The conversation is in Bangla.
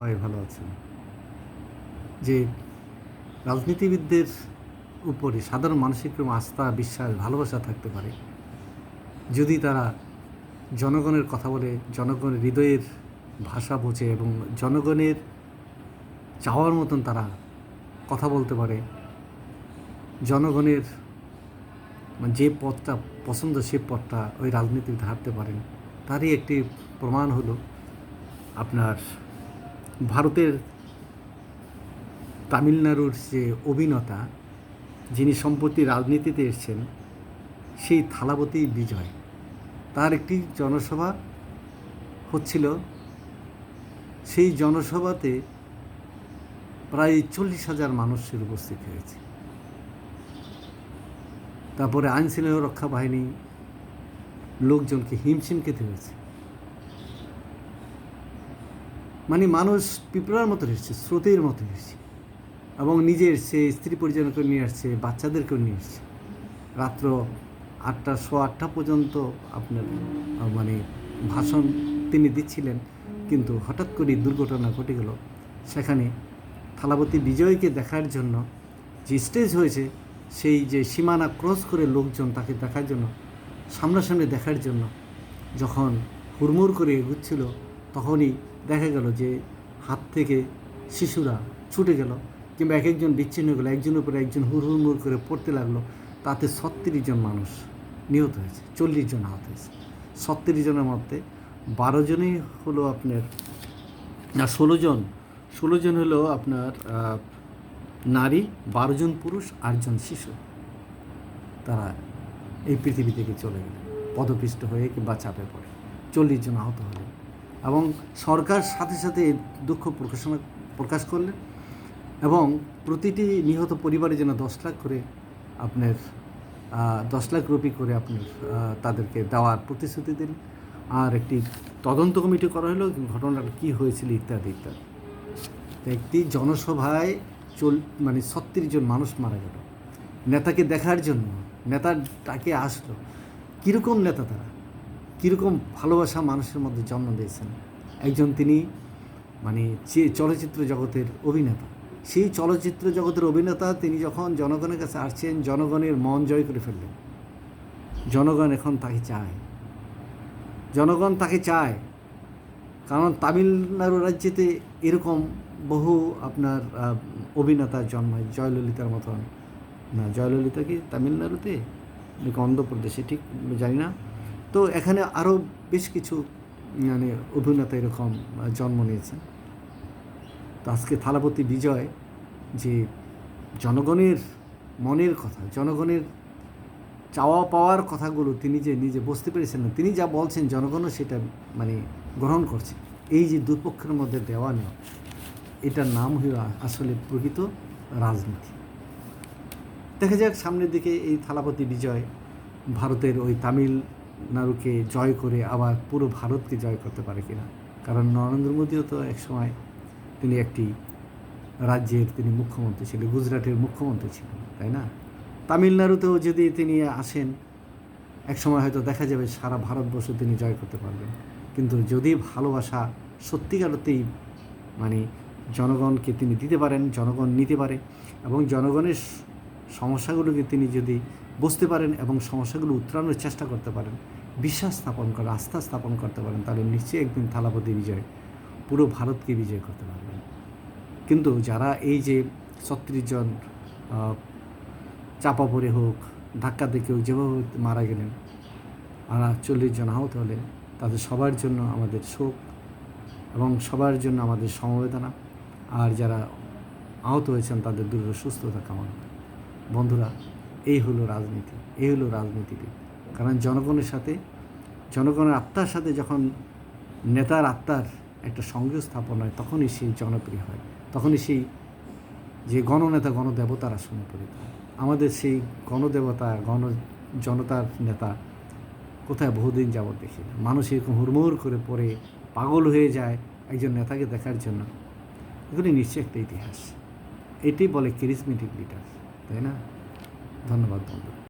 সবাই ভালো আছেন। যে রাজনীতিবিদদের উপরে সাধারণ মানুষের কোনো আস্থা, বিশ্বাস, ভালোবাসা থাকতে পারে, যদি তারা জনগণের কথা বলে জনগণের হৃদয়ের ভাষা বোঝে এবং জনগণের চাওয়ার মতন তারা কথা বলতে পারে, জনগণের মানে যে পথটা পছন্দ সে পথটা ওই রাজনীতিবিদ হাঁটতে পারেন, তারই একটি প্রমাণ হলো আপনার ভারতের তামিলনাড়ুর যে অভিনেতা, যিনি সম্প্রতি রাজনীতিতে এসেছেন, সেই থালাবতী বিজয়। তার একটি জনসভা হচ্ছিল। সেই জনসভাতে প্রায় চল্লিশ হাজার মানুষের উপস্থিত হয়েছে। তারপরে আইনশৃঙ্খলা রক্ষা বাহিনী লোকজনকে হিমশিম খেতে হয়েছে। মানে মানুষ পিঁপড়ার মতো এসছে স্রোতের মতো এসছে এবং নিজে এসছে স্ত্রী পরিজনকে নিয়ে আসছে, বাচ্চাদেরকেও নিয়ে এসছে রাত্র আটটা শো আটটা পর্যন্ত আপনার মানে ভাষণ তিনি দিচ্ছিলেন। কিন্তু হঠাৎ করে দুর্ঘটনা ঘটে গেল। সেখানে থালাপতি বিজয়কে দেখার জন্য যে স্টেজ হয়েছে, সেই যে সীমানা ক্রস করে লোকজন তাকে দেখার জন্য, সামনাসামনি দেখার জন্য, যখন হুড়মুড় করে এগুচ্ছিল তখনই দেখা গেল যে হাত থেকে শিশুরা ছুটে গেল কিংবা এক একজন বিচ্ছিন্ন গেলো, একজনের উপরে একজন হুড় হুড়মুড় করে পড়তে লাগল। তাতে ছত্রিশ জন মানুষ নিহত হয়েছে, চল্লিশ জন আহত হয়েছে। ছত্রিশ জনের মধ্যে বারো জনই হলো আপনার, না, ষোলো জন ষোলো জন হলো আপনার নারী, বারো জন পুরুষ আটজন শিশু। তারা এই পৃথিবী থেকে চলে গেলেন, পদপিষ্ট হয়ে কিংবা চাপে পড়ে। চল্লিশ জন আহত হলেন। এবং সরকার সাথে সাথে দুঃখ প্রকাশনা প্রকাশ করলেন এবং প্রতিটি নিহত পরিবারে যেন দশ লাখ করে আপনার দশ লাখ রুপি করে আপনার তাদেরকে দেওয়ার প্রতিশ্রুতি দিন আর একটি তদন্ত কমিটি করা হলো ঘটনাটা কী হয়েছিল ইত্যাদি ইত্যাদি। একটি জনসভায় চল মানে ছত্রিশ জন মানুষ মারা গেল। নেতাকে দেখার জন্য নেতা তাকে আসলো। কীরকম নেতা তারা? কীরকম ভালোবাসা মানুষের মধ্যে জন্ম দিয়েছেন? একজন তিনি মানে যে চলচ্চিত্র জগতের অভিনেতা। সেই চলচ্চিত্র জগতের অভিনেতা তিনি যখন জনগণের কাছে আসছেন, জনগণের মন জয় করে ফেললেন। জনগণ এখন তাকে চায়। জনগণ তাকে চায়। কারণ তামিলনাড়ু রাজ্যেতে এরকম বহু আপনার অভিনেতার অভিনেতা জন্মায়। জয়ললিতার মতন। না জয়ললিতা কি তামিলনাড়ুতে নাকি অন্ধ্রপ্রদেশে, ঠিক জানি না। তো এখানে আরও বেশ কিছু মানে অভিনেতা এরকম জন্ম নিয়েছেন। তো আজকে থালাপতি বিজয় যে জনগণের মনের কথা, জনগণের চাওয়া পাওয়ার কথাগুলো তিনি যে নিজে বুঝতে পেরেছেন না, তিনি যা বলছেন জনগণও সেটা মানে গ্রহণ করছে। এই যে দুপক্ষের মধ্যে দেওয়া নেওয়া, এটার নাম হলো আসলে প্রকৃত রাজনীতি। দেখা যাক সামনের দিকে এই থালাপতি বিজয় ভারতের ওই তামিলনাড়ুকে জয় করে আবার পুরো ভারতকে জয় করতে পারে কিনা। কারণ নরেন্দ্র মোদীও তো একসময় তিনি একটি রাজ্যের তিনি মুখ্যমন্ত্রী ছিলেন, গুজরাটের মুখ্যমন্ত্রী ছিলেন, তাই না? তামিলনাড়ুতেও যদি তিনি আসেন, একসময় হয়তো দেখা যাবে সারা ভারতবর্ষ তিনি জয় করতে পারবেন। কিন্তু যদি ভালোবাসা সত্যিকারতেই মানে জনগণকে তিনি দিতে পারেন, জনগণ নিতে পারে এবং জনগণের সমস্যাগুলোকে তিনি যদি বুঝতে পারেন এবং সমস্যাগুলো উত্তরানোর চেষ্টা করতে পারেন, বিশ্বাস স্থাপন করে, আস্থা স্থাপন করতে পারেন, তাহলে নিশ্চয়ই একদিন থালাপতি বিজয়, পুরো ভারতকে বিজয় করতে পারবেন কিন্তু যারা এই যে ছত্রিশ জন চাপা পড়ে হোক, ধাক্কা হোক, যেভাবে মারা গেলেন, আর চল্লিশ জন আহত হলেন, তাদের সবার জন্য আমাদের শোক এবং সবার জন্য আমাদের সমবেদনা আর যারা আহত হয়েছেন, তাদের দ্রুত সুস্থতা কামনা। বন্ধুরা, এই হলো রাজনীতি, এই হলো রাজনীতিবিদ। কারণ জনগণের সাথে, জনগণের আত্মার সাথে যখন নেতার আত্মার একটা সংযোগ স্থাপন হয়, তখনই সেই জনপ্রিয় হয়, তখনই সেই যে গণনেতা, গণদেবতার আসনে পরিণত হয়। আমাদের সেই গণদেবতা, গণ জনতার নেতা কোথায় বহুদিন যাবৎ দেখি না। মানুষ এরকম হুড়মুড় করে পড়ে, পাগল হয়ে যায় একজন নেতাকে দেখার জন্য। এগুলি নিশ্চয়ই একটা ইতিহাস। এটি বলে ক্যারিসমেটিক লিডার তাই না? ধন্যবাদ বন্ধু।